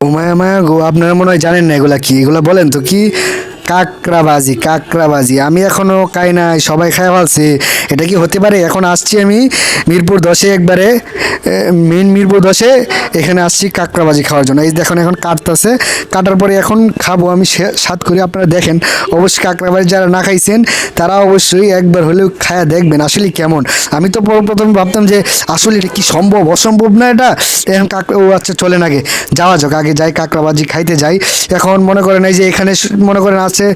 Umeå মায়া গো আপনারা মনে হয় জানেন না এগুলা কি? এগুলা বলেন তো কি? কাকরাবাজি কাকরাবাজি আমি এখনও খাই নাই, সবাই খাই ফেলছে এটা কি হতে পারে? এখন আসছি আমি মিরপুর দশে একবারে। মেন মিরপুর দশে, এখানে আসছি কাকরাবাজি খাওয়ার জন্য। এই দেখুন, এখন কাটতেছে। কাটার পরে এখন খাব আমি সে- স্বাদ করে। আপনারা দেখেন, অবশ্যই কাকরাবাজি যারা না খাইছেন, তারা অবশ্যই একবার হলেও খায়া দেখবেন আসলে কেমন। আমি তো প্র- প্রথমে ভাবতাম যে আসলে এটা কি সম্ভব, অসম্ভব না এটা? এখন কাকড়া, ও আচ্ছা চলেন আগে। যাওয়া যাক, আগে যাই, কাঁকড়াবাজি খাইতে যাই। এখন মনে করেন এই যে এখানে মনে করেন আছে,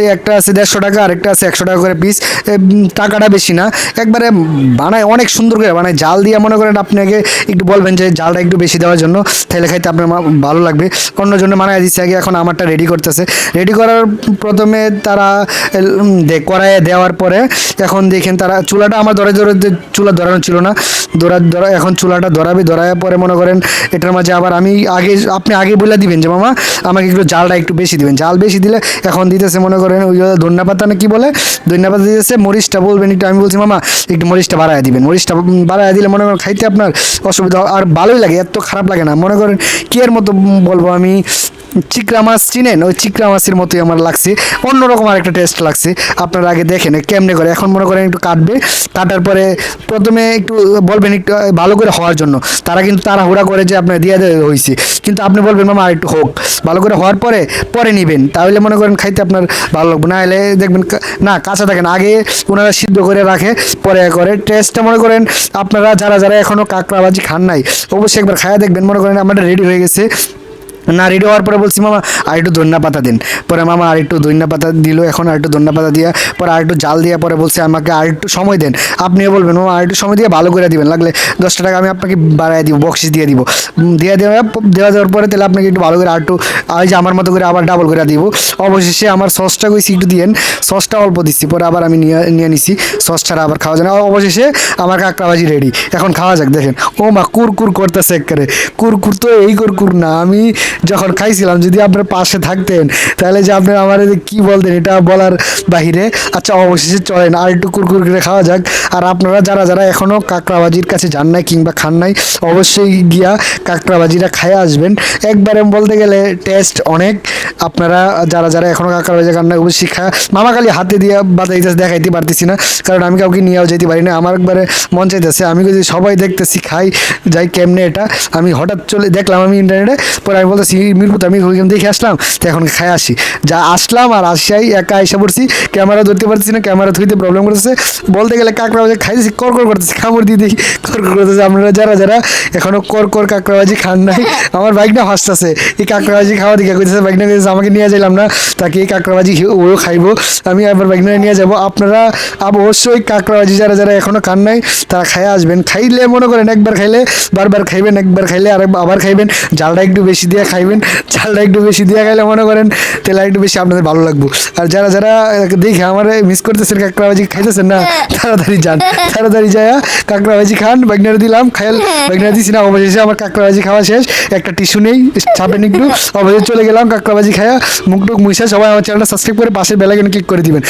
এই একটা আছে দেড়শো টাকা, আরেকটা আছে একশো টাকা করে পিস টাকাটা বেশি না। একবারে বানায়, অনেক সুন্দর করে বানায়। জাল দিয়ে মনে করেন আপনাকে একটু বলবেন যে জালটা একটু বেশি দেওয়ার জন্য, তাহলে খাইতে আপনার ভালো লাগবে। অন্য জন্য বানায় দিচ্ছে আগে এখন আমারটা রেডি করতেছে। রেডি করার প্রথমে তারা কড়াইয়ে দেওয়ার পরে এখন দেখেন তারা, চুলাটা আমার ধরে ধরে চুলা ধরানো ছিল না। ধরা ধরা, এখন চুলাটা ধরাবে ধরায় পরে মনে করেন এটার মাঝে আবার আমি আগে, আপনি আগে বলে দিবেন যে, মামা, আমাকে একটু জালটা একটু বেশি দিবেন। জাল বেশি দিলে এখন দিতেছে, মনে করেন, ওই ধন্যা পাতা না কি বলে? ধন্যা পাতা দিতেছে, মরিচটা বলবেন একটু, আমি বলছি, মামা, একটু মরিচটা বাড়ায় দিবেন। মরিচটা বাড়ায় দিলে মনে করেন খাইতে আপনার অসুবিধা। আর ভালোই লাগে, এত খারাপ লাগে না। মনে করেন, কি এর মতো বলব আমি? চিকরা মাছ চিনেন? ওই চিকরা মাছের মতোই আমার লাগছে। অন্যরকম আরেকটা টেস্ট লাগছে। আপনারা আগে দেখেন, কেমনে করে। এখন মনে করেন একটু কাটবে। কাটার পরে প্রথমে একটু বলবেন একটু ভালো করে হওয়ার জন্য। তারা কিন্তু তাড়াহুড়া করে যে আপনার দিয়ে দেওয়া হয়েছে। কিন্তু আপনি বলবেন, মামা আর একটু হোক। ভালো করে হওয়ার পরে পরে নেবেন। তাহলে মনে করেন খাইতে আপনার ভালো লাগবে। না হলে দেখবেন না, কাঁচা থাকেন আগে ওনারা সিদ্ধ করে রাখে, পরে করে। টেস্টটা মনে করেন, আপনারা যারা যারা এখনও কাঁকড়াবাজি খান নাই, অবশ্যই একবার খায়া দেখবেন। মনে করেন আমাদের রেডি হয়ে গেছে। না রেডি হওয়ার পরে বলছি, মামা আর একটু ধন্যা পাতা দিন। পরে মামা আর একটু ধন্যা পাতা দিল, এখন আর একটু ধন্যা পাতা দিয়ে, পরে আর একটু জাল দিয়ে, পরে বলছে, আমাকে আর একটু সময় দেন। আপনিও বলবেন, মামা আর একটু সময় দিয়ে ভালো করে দিবেন, লাগলে দশটা টাকা আমি আপনাকে বাড়াই দিব বক্সিস দিয়ে দিব। দিয়ে দেওয়া দেওয়া দেওয়ার পরে তাহলে আপনাকে একটু ভালো করে আর একটু ওই যে আমার মতো করে আবার ডাবল করে দিব। অবশেষে আমার সসটা কইছি, একটু দিয়েন। সসটা অল্প দিচ্ছি, পরে আবার আমি নিয়ে নিয়ে নিছি। সস ছাড়া আবার খাওয়া যায় না। অবশেষে আমার কাঁকড়াবাজি রেডি এখন খাওয়া যাক, দেখেন। ও মা, কুরকুর করতেছে একেবারে কুরকুর তো এই কুরকুর না, আমি যখন খাইছিলাম, যদি আপনার পাশে থাকতেন, তাহলে যে আপনার আমার কি বলতেন, এটা বলার বাহিরে আচ্ছা অবশেষে চলেন, আর একটু কুরকুর করে খাওয়া যাক। আর আপনারা যারা যারা এখনও কাঁকড়াবাজির কাছে যান নাই কিংবা খান নাই, অবশ্যই গিয়া কাঁকড়াবাজিটা খায় আসবেন। একবারে বলতে গেলে টেস্ট অনেক। আপনারা যারা যারা এখনও কাঁকড়াবাজি খান নাই, অবশ্যই খা মামা খালি হাতে দিয়ে বাতাইতেছে দেখাইতে পারতেছি না, কারণ আমি কাউকে নিয়েও যেতে পারি না। আমার একবারে মন চাইতেছে, আমি যদি সবাই দেখতেছি, খাই, যাই, কেমনে এটা, আমি হঠাৎ চলে, দেখলাম আমি ইন্টারনেটে পরে আমি বলতেছি মিরপুর আমি ওইখানে দেখে আসলাম, তো এখন খাই আসি। যা আসলাম আর আসিয়াই একা এসে পড়ছি, ক্যামেরা ধরতে পারতেছি না, ক্যামেরা ধুইতে প্রবলেম করতেছে। বলতে গেলে কাঁকড়াবাজি খাইতেছি কর কর করতেছি, কামড় দিয়ে দেখি কর কর করতেছে। আপনারা যারা যারা এখনও কর কর কাঁকড়াবাজি খান নাই, আমার বাইকটা হাসতেছে, এই কাঁকড়াবাজি খাওয়া দিকে কইতেছে বাইকটা কইতেছে, আমাকে নিয়ে যাইলাম না, তাকে এই কাঁকড়াবাজি ওও খাইবো, আমি আবার বাইকটা নিয়ে যাব। আপনারা অবশ্যই কাঁকড়াবাজি যারা যারা এখনও খান নাই, তারা খাই আসবেন। খাইলে মনে করেন একবার খাইলে, বারবার খাইবেন, একবার খাইলে আর আবার খাইবেন। জালটা একটু বেশি দিয়ে খাইবেন জালটা একটু বেশি দিয়ে খাইলে মনে করেন তেলা একটু বেশি আপনাদের ভালো লাগবে। আর যারা যারা দেখে আমার মিস করতেছেন কাঁকড়াবাজি খাইতেছেন না তাড়াতাড়ি যান তাড়াতাড়ি যায় কাঁকড়াবাজি খান বাগনারে দিলাম খাইল বাগনারে দিছি না অবশেষে আমার কাঁকড়াবাজি খাওয়া শেষ একটা টিস্যু নেই ছাপেন একটু অবশেষে চলে গেলাম কাঁকড়াবাজি খায়া মুখ টুক মুইসা সবাই আমার চ্যানেলটা সাবস্ক্রাইব করে পাশের বেলাইকনে ক্লিক করে দিবেন।